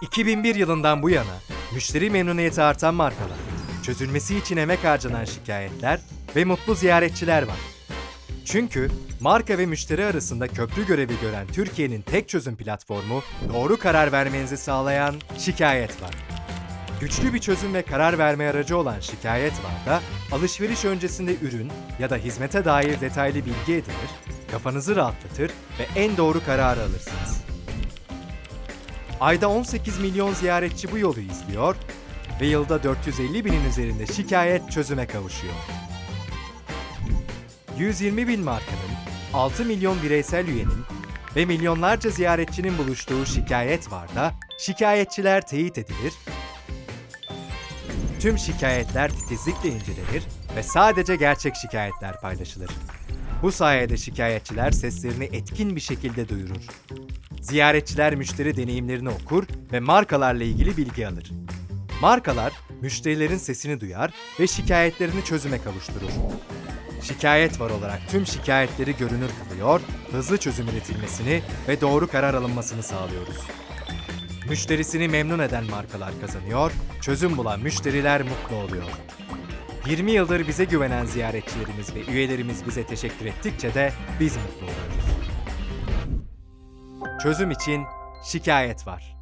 2001 yılından bu yana müşteri memnuniyeti artan markalar, çözülmesi için emek harcanan şikayetler ve mutlu ziyaretçiler var. Çünkü marka ve müşteri arasında köprü görevi gören Türkiye'nin tek çözüm platformu doğru karar vermenizi sağlayan Şikayet var. Güçlü bir çözüm ve karar verme aracı olan Şikayet var da alışveriş öncesinde ürün ya da hizmete dair detaylı bilgi edinir, kafanızı rahatlatır ve en doğru kararı alırsınız. Ayda 18 milyon ziyaretçi bu yolu izliyor ve yılda 450 binin üzerinde şikayet çözüme kavuşuyor. 120 bin markanın, 6 milyon bireysel üyenin ve milyonlarca ziyaretçinin buluştuğu şikayet var da şikayetçiler teyit edilir, tüm şikayetler titizlikle incelenir ve sadece gerçek şikayetler paylaşılır. Bu sayede şikayetçiler seslerini etkin bir şekilde duyurur. Ziyaretçiler müşteri deneyimlerini okur ve markalarla ilgili bilgi alır. Markalar müşterilerin sesini duyar ve şikayetlerini çözüme kavuşturur. Şikayet var olarak tüm şikayetleri görünür kılıyor, hızlı çözüm üretilmesini ve doğru karar alınmasını sağlıyoruz. Müşterisini memnun eden markalar kazanıyor, çözüm bulan müşteriler mutlu oluyor. 20 yıldır bize güvenen ziyaretçilerimiz ve üyelerimiz bize teşekkür ettikçe de biz mutlu oluyoruz. Çözüm için şikayet var.